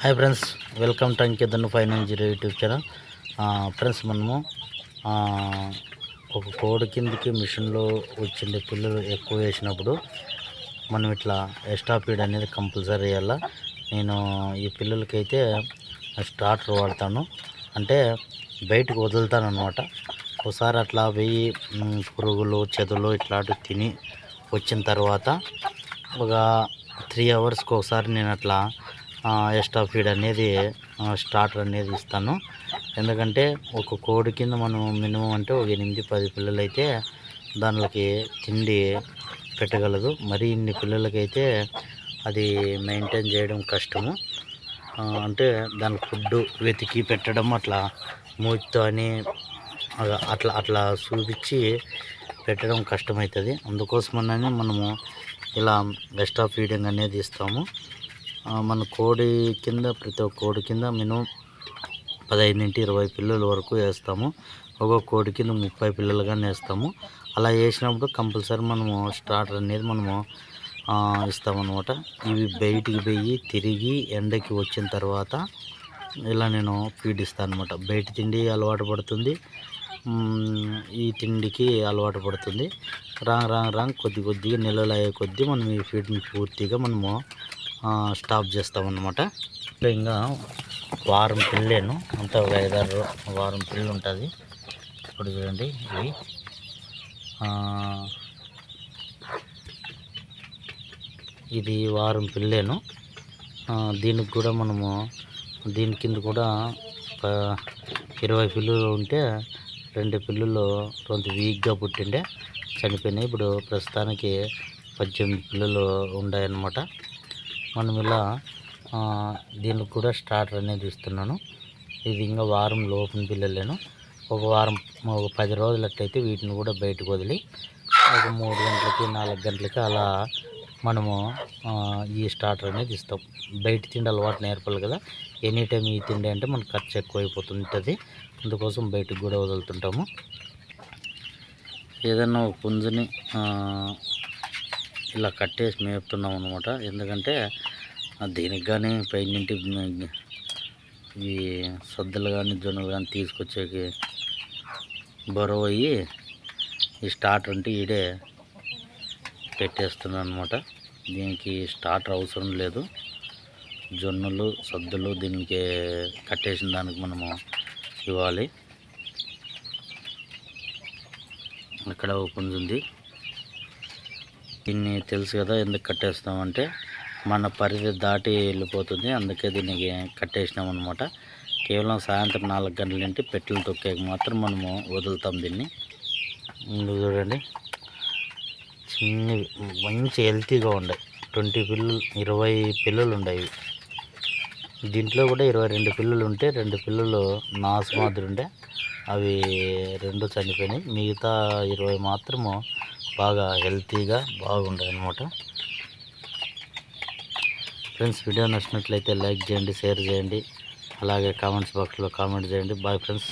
Hi friends welcome to అంకితను five nine zero YouTube channel friends మనము ఒక కోడి కిందకి మిషన్లో వచ్చిండే పిల్లలు ఎక్కువ వేసినప్పుడు మనం ఇట్లా ఎక్స్ట్రా ఫీడ్ అనేది కంపల్సరీ వేయాల నేను ఈ పిల్లలకైతే స్టార్టర్ వాడతాను. అంటే బయటకు వదులుతాను అనమాట ఒకసారి అట్లా వెయ్యి పురుగులు చెదలు ఇట్లాంటివి తిని వచ్చిన తర్వాత ఒక త్రీ అవర్స్కి ఒకసారి నేను అట్లా ఎక్స్ట్రా ఫీడ్ అనేది స్టార్టర్ అనేది ఇస్తాను. ఎందుకంటే ఒక కోడి కింద మనం మినిమం అంటే ఒక ఎనిమిది పది పిల్లలు అయితే దానికి తిండి పెట్టగలదు. మరి ఇన్ని పిల్లలకైతే అది మెయింటైన్ చేయడం కష్టము. అంటే దానికి ఫుడ్ వెతికి పెట్టడం అట్లా మూతితో అని అట్లా అట్లా చూపించి పెట్టడం కష్టమవుతుంది అందుకోసమని మనము ఇలా ఎక్స్ట్రా ఫీడింగ్ అనేది ఇస్తాము. మన కోడి కింద ప్రతి ఒక్క కోడి కింద మినిమం పదహైదు నుండి ఇరవై పిల్లల వరకు వేస్తాము. ఒక్కొక్క కోడి కింద ముప్పై పిల్లలు కానీ వేస్తాము. అలా వేసినప్పుడు కంపల్సరీ మనము స్టార్టర్ అనేది మనము ఇస్తామన్నమాట. ఇవి బయటికి పోయి తిరిగి ఎండకి వచ్చిన తర్వాత ఇలా నేను ఫీడ్ ఇస్తాను అనమాట బయట తిండి అలవాటు పడుతుంది. ఈ తిండికి అలవాటు పడుతుంది. రాంగ్ రాంగ్ రాంగ్ కొద్ది కొద్దిగా నెలలు అయ్యే కొద్దీ మనం ఈ ఫీడ్ని పూర్తిగా మనము స్టాప్ చేస్తామన్నమాట. ఇంకా వారం పిల్లేను అంతా ఒక ఐదారు వారం పిల్లు ఉంటుంది ఇప్పుడు చూడండి ఇవి. ఇది వారం పిల్లేను దీనికి కూడా మనము దీని కింద కూడా ఒక ఇరవై పిల్లులు ఉంటే రెండు పిల్లులు కొంత వీక్గా పుట్టిండే చనిపోయినాయి. ఇప్పుడు ప్రస్తుతానికి పద్దెనిమిది పిల్లలు ఉన్నాయన్నమాట మనం ఇలా దీనికి కూడా స్టార్టర్ అనేది ఇస్తున్నాను. ఇది ఇంకా వారం లోపల పిల్లలేను. ఒక వారం ఒక పది రోజులు వీటిని కూడా బయటకు వదిలి ఒక మూడు గంటలకి నాలుగు గంటలకి అలా మనము ఈ స్టార్టర్ అనేది ఇస్తాం. బయట తిండి అలవాటు నేర్పాలి కదా. ఎనీ టైం ఈ తిండి అంటే మనకు ఖర్చు ఎక్కువ అయిపోతుంటుంది అందుకోసం బయటకు కూడా వదులుతుంటాము. ఏదన్నా పుంజుని ఇలా కట్టేసి మేపుతున్నాం అనమాట ఎందుకంటే దీనికి కానీ పైనుంటి ఈ సద్దులు కానీ జొన్నలు కానీ తీసుకొచ్చేకి బరువు అయ్యి ఈ స్టార్టర్ అంటే ఈడే పెట్టేస్తున్నాను అనమాట దీనికి స్టార్టర్ అవసరం లేదు. జొన్నలు సద్దులు దీనికి కట్టేసిన దానికి మనము ఇవ్వాలి. ఇక్కడ ఓపెన్ ఉంది. దీన్ని తెలుసు కదా ఎందుకు కట్టేస్తామంటే మన పరిధి దాటి వెళ్ళిపోతుంది. అందుకే దీనికి కట్టేసినాం అనమాట కేవలం సాయంత్రం నాలుగు గంటల నుండి పెట్టెలు తొక్కాక మాత్రం మనము వదులుతాం దీన్ని. ముందు చూడండి. చిన్నవి మంచి హెల్తీగా ఉండే ట్వంటీ పిల్లలు ఇరవై పిల్లలు ఉండేవి. దీంట్లో కూడా ఇరవై రెండు పిల్లలు ఉంటే రెండు పిల్లలు నాసు మాదిరి ఉండే. అవి రెండు చనిపోయినాయి. మిగతా ఇరవై మాత్రము బాగా హెల్తీగా బాగుంటాయి అన్నమాట ఫ్రెండ్స్ వీడియో నచ్చినట్లయితే లైక్ చేయండి షేర్ చేయండి. అలాగే కామెంట్స్ బాక్స్లో కామెంట్ చేయండి. Bye friends.